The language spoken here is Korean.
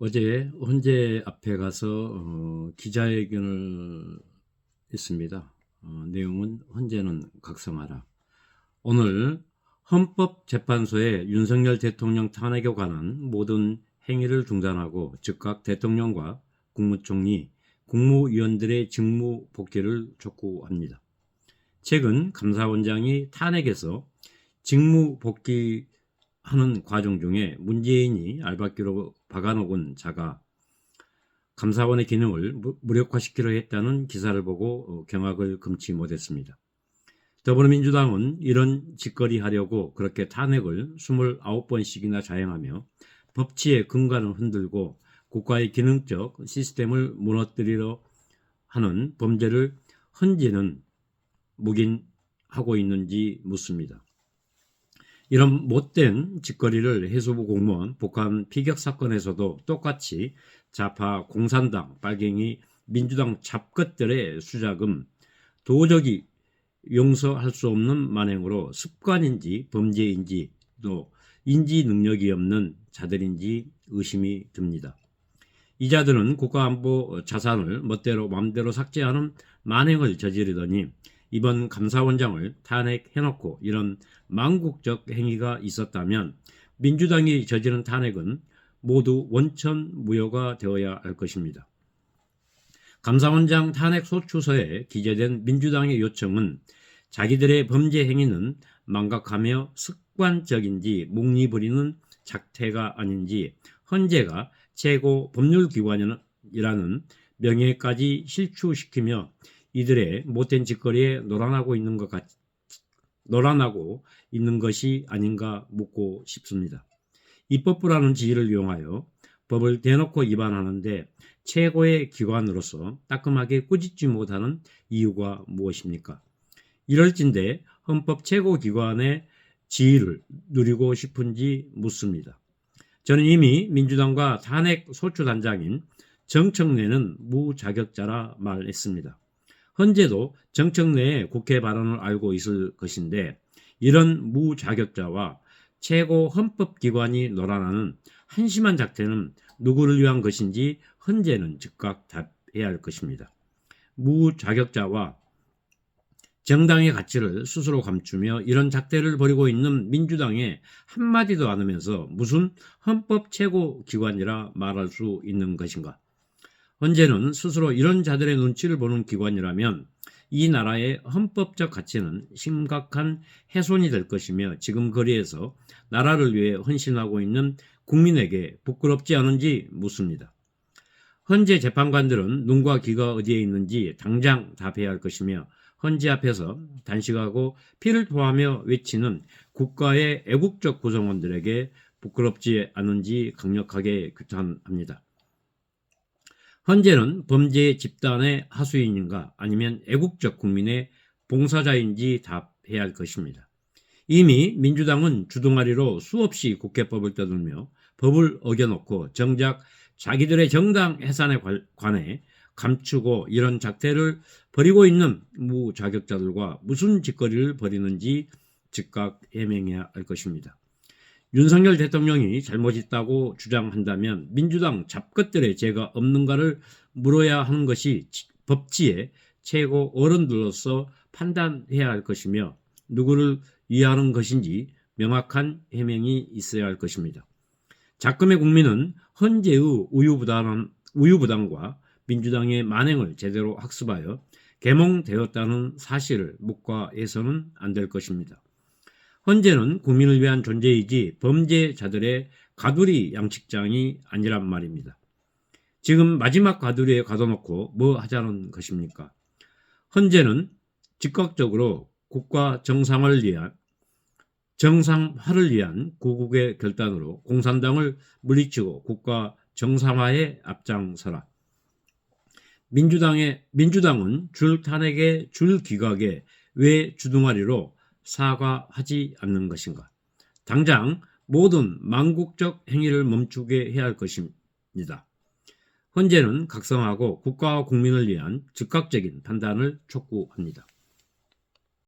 어제 헌재 앞에 가서 어, 기자회견을 했습니다. 어, 내용은 헌재는 각성하라. 오늘 헌법재판소에 윤석열 대통령 탄핵에 관한 모든 행위를 중단하고 즉각 대통령과 국무총리, 국무위원들의 직무 복귀를 촉구합니다. 최근 감사원장이 탄핵에서 직무 복귀 하는 과정 중에 문재인이 알박기로 박아놓은 자가 감사원의 기능을 무- 무력화시키려 했다는 기사를 보고 어, 경악을 금치 못했습니다. 더불어민주당은 이런 짓거리 하려고 그렇게 탄핵을 29번씩이나 자행하며 법치의 근간을 흔들고 국가의 기능적 시스템을 무너뜨리려 하는 범죄를 헌재는 묵인하고 있는지 묻습니다. 이런 못된 짓거리를 해수부 공무원 북한 피격 사건에서도 똑같이 좌파 공산당 빨갱이 민주당 잡것들의 수작은 도저히 용서할 수 없는 만행으로 습관인지 범죄인지 또 인지 능력이 없는 자들인지 의심이 듭니다. 이 자들은 국가안보 자산을 멋대로 마음대로 삭제하는 만행을 저지르더니 이번 감사원장을 탄핵해놓고 이런 망국적 행위가 있었다면 민주당이 저지른 탄핵은 모두 원천 무효가 되어야 할 것입니다. 감사원장 탄핵 소추서에 기재된 민주당의 요청은 자기들의 범죄 행위는 망각하며 습관적인지 묵리부리는 작태가 아닌지 헌재가 최고 법률기관이라는 명예까지 실추시키며 이들의 못된 짓거리에 노란하고 있는 것 같, 노란하고 있는 것이 아닌가 묻고 싶습니다. 입법부라는 지위를 이용하여 법을 대놓고 위반하는데 최고의 기관으로서 따끔하게 꾸짖지 못하는 이유가 무엇입니까? 이럴진데 헌법 최고 기관의 지위를 누리고 싶은지 묻습니다. 저는 이미 민주당과 탄핵 소추단장인 정청래는 무자격자라 말했습니다. 헌재도 정청래의 국회 발언을 알고 있을 것인데 이런 무자격자와 최고 헌법기관이 노란하는 한심한 작태는 누구를 위한 것인지 헌재는 즉각 답해야 할 것입니다. 무자격자와 정당의 가치를 스스로 감추며 이런 작태를 벌이고 있는 민주당에 한마디도 안 하면서 무슨 헌법 최고 기관이라 말할 수 있는 것인가? 헌재는 스스로 이런 자들의 눈치를 보는 기관이라면 이 나라의 헌법적 가치는 심각한 훼손이 될 것이며 지금 거리에서 나라를 위해 헌신하고 있는 국민에게 부끄럽지 않은지 묻습니다. 헌재 재판관들은 눈과 귀가 어디에 있는지 당장 답해야 할 것이며 헌재 앞에서 단식하고 피를 토하며 외치는 국가의 애국적 구성원들에게 부끄럽지 않은지 강력하게 규탄합니다. 헌재는 범죄 집단의 하수인인가 아니면 애국적 국민의 봉사자인지 답해야 할 것입니다. 이미 민주당은 주둥아리로 수없이 국회법을 떠들며 법을 어겨놓고 정작 자기들의 정당 해산에 관해 감추고 이런 작태를 벌이고 있는 무자격자들과 무슨 짓거리를 벌이는지 즉각 해명해야 할 것입니다. 윤석열 대통령이 잘못있다고 주장한다면 민주당 잡것들의 죄가 없는가를 물어야 하는 것이 법치의 최고 어른들로서 판단해야 할 것이며 누구를 위하는 것인지 명확한 해명이 있어야 할 것입니다. 작금의 국민은 헌재의 우유부단, 우유부단과 민주당의 만행을 제대로 학습하여 개몽되었다는 사실을 묵과해서는 안 될 것입니다. 헌재는 국민을 위한 존재이지 범죄자들의 가두리 양식장이 아니란 말입니다. 지금 마지막 가두리에 가둬놓고 뭐 하자는 것입니까? 헌재는 즉각적으로 국가 정상화를 위한 정상화를 위한 구국의 결단으로 공산당을 물리치고 국가 정상화에 앞장서라. 민주당의 민주당은 줄 탄핵의 줄 기각에 왜 주둥아리로 사과하지 않는 것인가? 당장 모든 망국적 행위를 멈추게 해야 할 것입니다. 헌재는 각성하고 국가와 국민을 위한 즉각적인 판단을 촉구합니다.